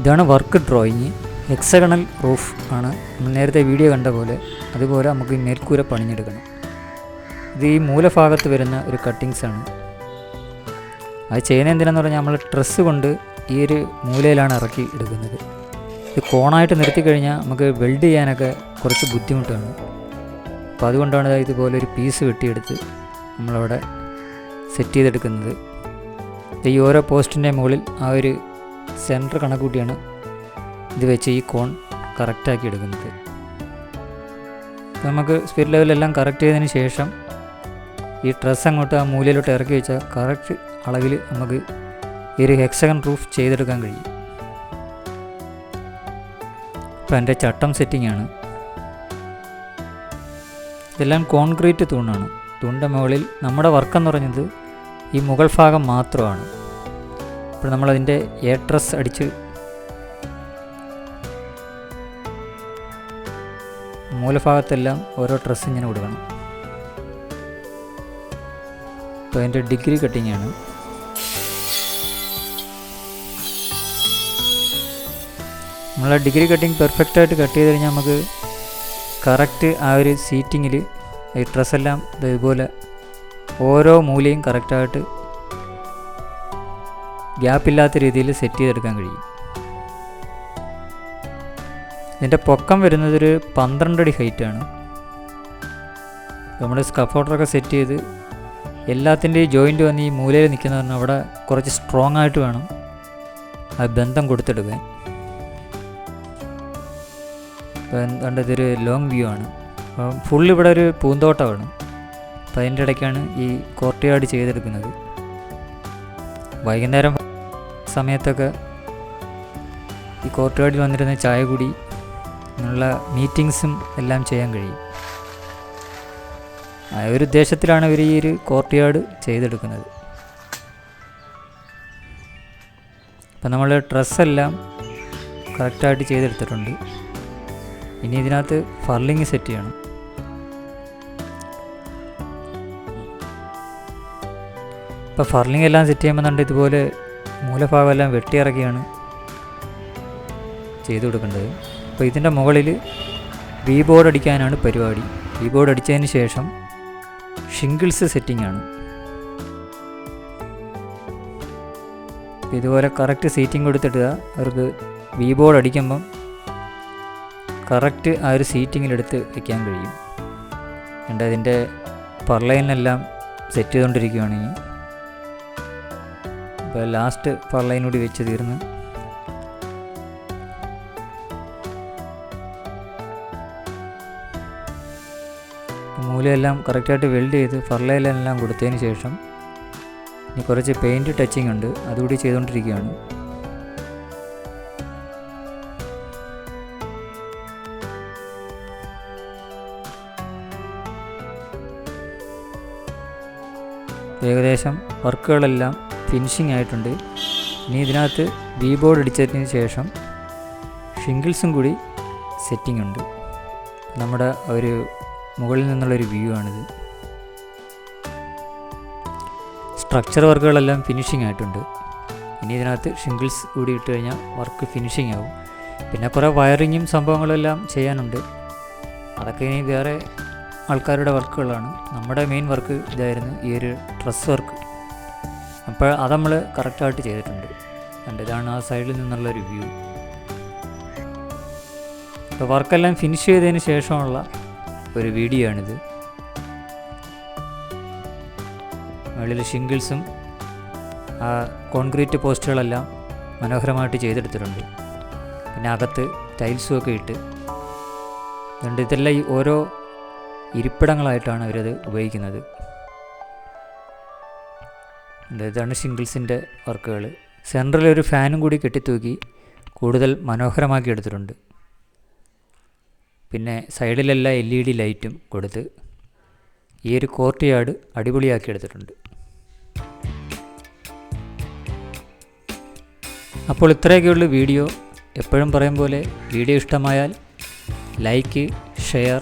ഇതാണ് work drawing. Hexagonal roof ആണ്. നമ്മൾ നേരത്തെ വീഡിയോ കണ്ട പോലെ അതുപോലെ നമുക്ക് ഈ മേൽക്കൂര പണിഞ്ഞെടുക്കണം. ഇത് ഈ മൂലഭാഗത്ത് വരുന്ന ഒരു കട്ടിങ്സ് ആണ്. അത് ചെയ്യുന്ന എന്തിനാന്ന് പറഞ്ഞാൽ നമ്മൾ ഡ്രസ്സ് കൊണ്ട് ഈ ഒരു മൂലയിലാണ് ഇറക്കി എടുക്കുന്നത്. ഇത് കോണായിട്ട് നിർത്തി കഴിഞ്ഞാൽ നമുക്ക് വെൽഡ് ചെയ്യാനൊക്കെ കുറച്ച് ബുദ്ധിമുട്ടാണ്. അപ്പോൾ അതുകൊണ്ടാണ് ഇതുപോലെ ഒരു പീസ് വെട്ടിയെടുത്ത് നമ്മളവിടെ സെറ്റ് ചെയ്തെടുക്കുന്നത്. ഈ ഓരോ പോസ്റ്റിന്റെ മുകളിൽ ആ ഒരു സെന്റർ കണക്കൂട്ടിയാണ് ഇത് വെച്ച് ഈ കോൺ കറക്റ്റാക്കി എടുക്കുന്നത്. നമുക്ക് സ്പിരിറ്റ് ലെവലെല്ലാം കറക്റ്റ് ചെയ്തതിന് ശേഷം ഈ ഡ്രസ്സ് അങ്ങോട്ട് ആ മൂലയിലോട്ട് ഇറക്കി വെച്ചാൽ കറക്റ്റ് അളവിൽ നമുക്ക് ഈ ഒരു ഹെക്സഗൺ റൂഫ് ചെയ്തെടുക്കാൻ കഴിയും. ഇപ്പം എന്റെ ചട്ടം സെറ്റിംഗ് ആണ്. ഇതെല്ലാം കോൺക്രീറ്റ് തൂണാണ്. തൂണിന്റെ മുകളിൽ നമ്മുടെ വർക്കെന്ന് പറഞ്ഞത് ഈ മുകൾ ഭാഗം മാത്രമാണ്. ഇപ്പോൾ നമ്മളതിന്റെ ഏട്രസ് അടിച്ച് മൂലഭാഗത്തെല്ലാം ഓരോ ഡ്രസ്സ് ഇങ്ങനെ കൊടുക്കണം. ഇപ്പോൾ അതിന്റെ ഡിഗ്രി കട്ടിംഗ് ആണ്. നമ്മൾ ഡിഗ്രി കട്ടിങ് പെർഫെക്റ്റ് ആയിട്ട് കട്ട് ചെയ്ത് കഴിഞ്ഞാൽ നമുക്ക് കറക്റ്റ് ആ ഒരു സീറ്റിങ്ങിൽ ഈ ഡ്രസ്സെല്ലാം ഇതുപോലെ ഓരോ മൂലയും കറക്റ്റായിട്ട് ഗ്യാപ്പില്ലാത്ത രീതിയിൽ സെറ്റ് ചെയ്തെടുക്കാൻ കഴിയും. ഇതിന്റെ പൊക്കം വരുന്നത് ഒരു പന്ത്രണ്ട് അടി ഹൈറ്റാണ് നമ്മൾ സ്കഫോട്ടറൊക്കെ സെറ്റ് ചെയ്ത് എല്ലാത്തിന്റെയും ജോയിന്റ് വന്ന് ഈ മൂലയിൽ നിൽക്കുന്ന പറഞ്ഞാൽ അവിടെ കുറച്ച് സ്ട്രോങ് ആയിട്ട് വേണം ആ ബന്ധം കൊടുത്തെടുക്കാൻ. എന്താണ്ട് ഇതൊരു ലോങ് വ്യൂ ആണ്. അപ്പം ഫുൾ ഇവിടെ ഒരു പൂന്തോട്ടമാണ്. അപ്പം അതിന്റെ ഇടയ്ക്കാണ് ഈ കോർട്ട് യാർഡ് ചെയ്തെടുക്കുന്നത്. വൈകുന്നേരം സമയത്തൊക്കെ ഈ കോർട്ടിയാർഡിൽ വന്നിരുന്ന ചായ കുടി അങ്ങനെയുള്ള മീറ്റിങ്സും എല്ലാം ചെയ്യാൻ കഴിയും. ആ ഒരു ഉദ്ദേശത്തിലാണ് ഇവർ ഈ ഒരു കോർട്ടിയാർഡ് ചെയ്തെടുക്കുന്നത്. അപ്പം നമ്മൾ ഡ്രസ്സെല്ലാം കറക്റ്റായിട്ട് ചെയ്തെടുത്തിട്ടുണ്ട്. ഇനി ഇതിനകത്ത് ഫർലിങ് സെറ്റ് ചെയ്യണം. ഇപ്പോൾ ഫർലിംഗ് എല്ലാം സെറ്റ് ചെയ്യുമ്പോൾ ഇതുപോലെ മൂലഭാഗം എല്ലാം വെട്ടിയിറക്കിയാണ് ചെയ്തു കൊടുക്കേണ്ടത്. അപ്പോൾ ഇതിന്റെ മുകളിൽ വി ബോർഡ് അടിക്കാനാണ് പരിപാടി. വി ബോർഡ് അടിച്ചതിന് ശേഷം ഷിംഗിൾസ് സെറ്റിംഗ് ആണ്. ഇതുപോലെ കറക്റ്റ് സീറ്റിംഗ് കൊടുത്തിട്ട് അവർക്ക് വി ബോർഡ് അടിക്കുമ്പം കറക്റ്റ് ആ ഒരു സീറ്റിങ്ങിലെടുത്ത് വയ്ക്കാൻ കഴിയും. എന്റെ അതിന്റെ പർലൈനെല്ലാം സെറ്റ് ചെയ്തുകൊണ്ടിരിക്കുകയാണെങ്കിൽ ഇപ്പോൾ ലാസ്റ്റ് പർലൈൻ കൂടി വെച്ച് തീർന്ന്. മൂലയെല്ലാം കറക്റ്റായിട്ട് വെൽഡ് ചെയ്ത് ഫർലൈലെല്ലാം കൊടുത്തതിന് ശേഷം ഇനി കുറച്ച് പെയിന്റ് ടച്ചിങ് ഉണ്ട്. അതുകൂടി ചെയ്തുകൊണ്ടിരിക്കുകയാണ്. ഏകദേശം വർക്കുകളെല്ലാം ഫിനിഷിംഗ് ആയിട്ടുണ്ട്. ഇനി ഇതിനകത്ത് വി ബോർഡ് അടിച്ചതിന് ശേഷം ഷിംഗിൾസും കൂടി സെറ്റിംഗ് ഉണ്ട്. നമ്മുടെ ഒരു മുകളിൽ നിന്നുള്ളൊരു വ്യൂ ആണിത്. സ്ട്രക്ചർ വർക്കുകളെല്ലാം ഫിനിഷിംഗ് ആയിട്ടുണ്ട്. ഇനി ഇതിനകത്ത് ഷിംഗിൾസ് കൂടി ഇട്ട് കഴിഞ്ഞാൽ വർക്ക് ഫിനിഷിംഗ് ആവും. പിന്നെ കുറേ വയറിങ്ങും സംഭവങ്ങളെല്ലാം ചെയ്യാനുണ്ട്. അതൊക്കെ ഇനി വേറെ ആൾക്കാരുടെ വർക്കുകളാണ് നമ്മുടെ മെയിൻ വർക്ക് ഇതായിരുന്നു ഈ ഒരു ഡ്രസ് വർക്ക് അപ്പോൾ അത് നമ്മൾ കറക്റ്റായിട്ട് ചെയ്തിട്ടുണ്ട്. കണ്ട് ഇതാണ് ആ സൈഡിൽ നിന്നുള്ള ഒരു വ്യൂ അപ്പോൾ വർക്കെല്ലാം ഫിനിഷ് ചെയ്തതിന് ശേഷമുള്ള ഒരു വീഡിയോ ആണിത്. മുകളിൽ ഷിംഗിൾസും ആ കോൺക്രീറ്റ് പോസ്റ്റുകളെല്ലാം മനോഹരമായിട്ട് ചെയ്തെടുത്തിട്ടുണ്ട്. പിന്നെ അകത്ത് ടൈൽസും ഒക്കെ ഇട്ട്. അതുകൊണ്ട് ഇതെല്ലാം ഈ ഓരോ ഇരിപ്പിടങ്ങളായിട്ടാണ് അവരത് ഉപയോഗിക്കുന്നത്. ഇതാണ് ഷിംഗിൾസിന്റെ വർക്കുകൾ. സെൻട്രലിൽ ഒരു ഫാനും കൂടി കെട്ടിത്തൂക്കി കൂടുതൽ മനോഹരമാക്കി എടുത്തിട്ടുണ്ട്. പിന്നെ സൈഡിലെല്ലാം എൽ ഇ ഡി ലൈറ്റും കൊടുത്ത് ഈ ഒരു കോർട്ട് യാർഡ് അടിപൊളിയാക്കി എടുത്തിട്ടുണ്ട്. അപ്പോൾ ഇത്രയൊക്കെയുള്ള വീഡിയോ. എപ്പോഴും പറയും പോലെ വീഡിയോ ഇഷ്ടമായാൽ ലൈക്ക് ഷെയർ